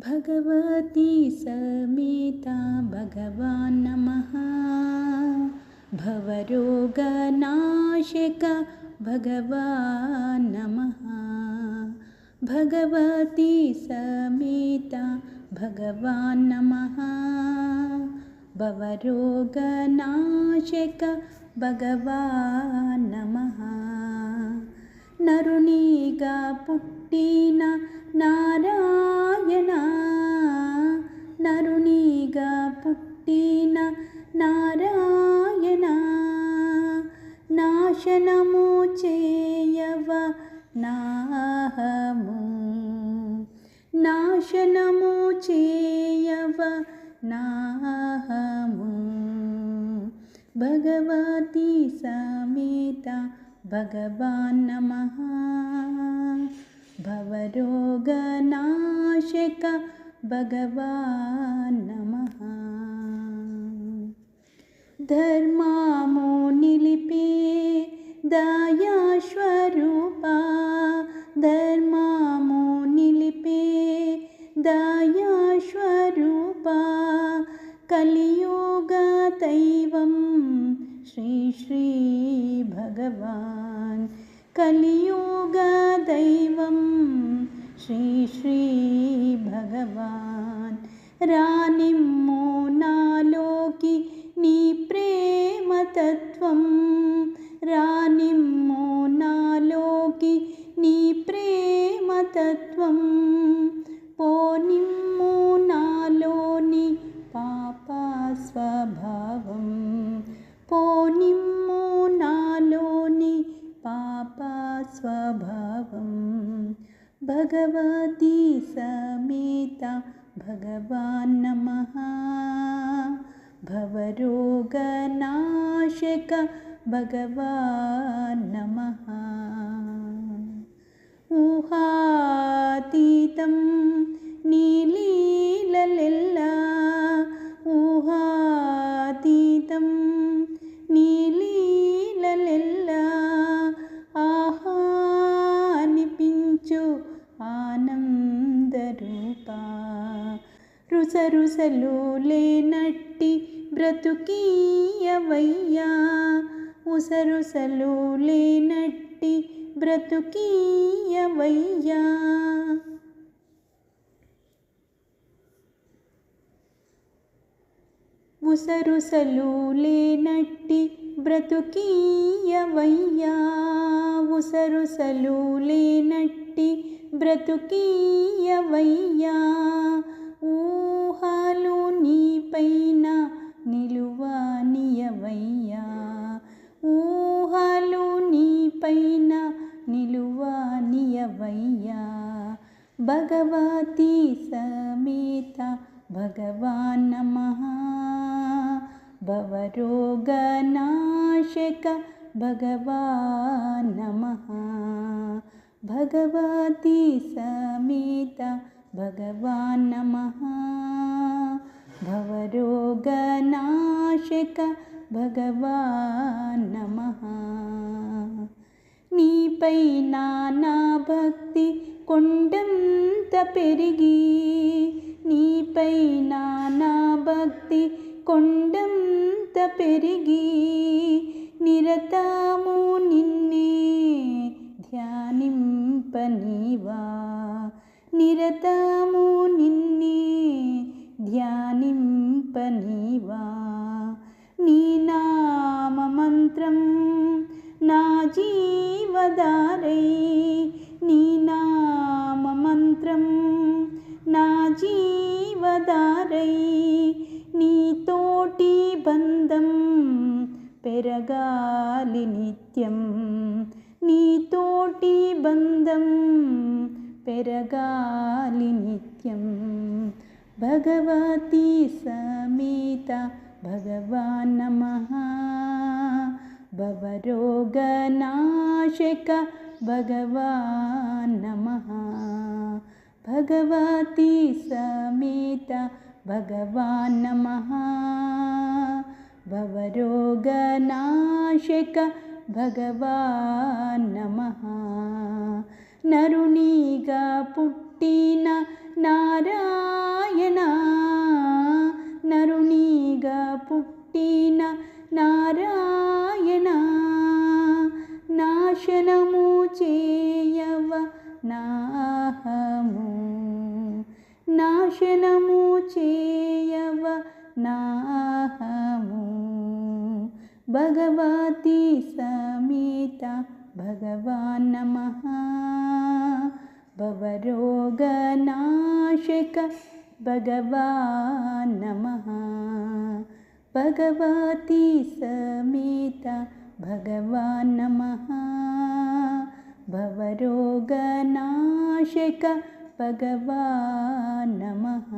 भगवती समेता भगवान् नमः भवरोगनाशक भगवान् नमः भगवती समेता भगवान् नमः भवरोगनाशक भगवान् नमः नरुणीगा पुट्टिन नारायण नरुणीगा पुट्टिन नारायण नाशनमो చేయవ నాహము నాశనము చేయవ నాహము భగవతి సమేత भगवान् नमः भवरोगनाशक भगवान् नमः धर्मामो निलिपे दयास्वरूपा धर्मामो निलिपे दयास्वरूपा भगवान्। श्री श्रीश्रीभगवान् राणिं मो नालोकि प्रेमतत्त्वं। रा भगवती समेता भगवान् नमः। भवरोगनाशक भगवान् नमः। ऊहातीतम् సరుసలు లేనట్టి బ్రతుకీయవయ్యా. ఉసరుసలు లేనట్టి బ్రతుకీయవయ్యా. ఉసరుసలు లేనట్టి బ్రతుకీయవయ్యా. ఉసరుసలు లేనట్టి బ్రతుకీయవయ్యా. भगवती समेता भगवान् नमः। भवरोगनाशक भगवान् नमः। भगवती समेता भगवान् नमः। भवरोगनाशक भगवान् नमः। నీపై నానా భక్తి కొండంత పెరిగి నీపై నానా భక్తి కొండంత పెరిగి నిరతాము నిన్నే ధ్యానింపనీవా నిరతము నిన్నే ధ్యానింపనీవా. నీ నామ మంత్రం నా జీ दारयि नीनाममन्त्रं नाजीवदारयि नीतोटिबन्दं पेरगालिनित्यं पेरगालि नित्यं भगवती समिता भगवान् भवरोगनाशक भगवान् नमः। भगवती समिता भगवान् नमः। भवरोगनाशक भगवान् नमः। नरुणी पुट्टिन नारा నాహము నాశనము చేయవ నాహము భగవతి సమేత భగవాన్ నమః భవరోగనాశక భగవాన్ నమః భగవతి సమేత భగవాన్ भवरोगनाशक भगवा नमः।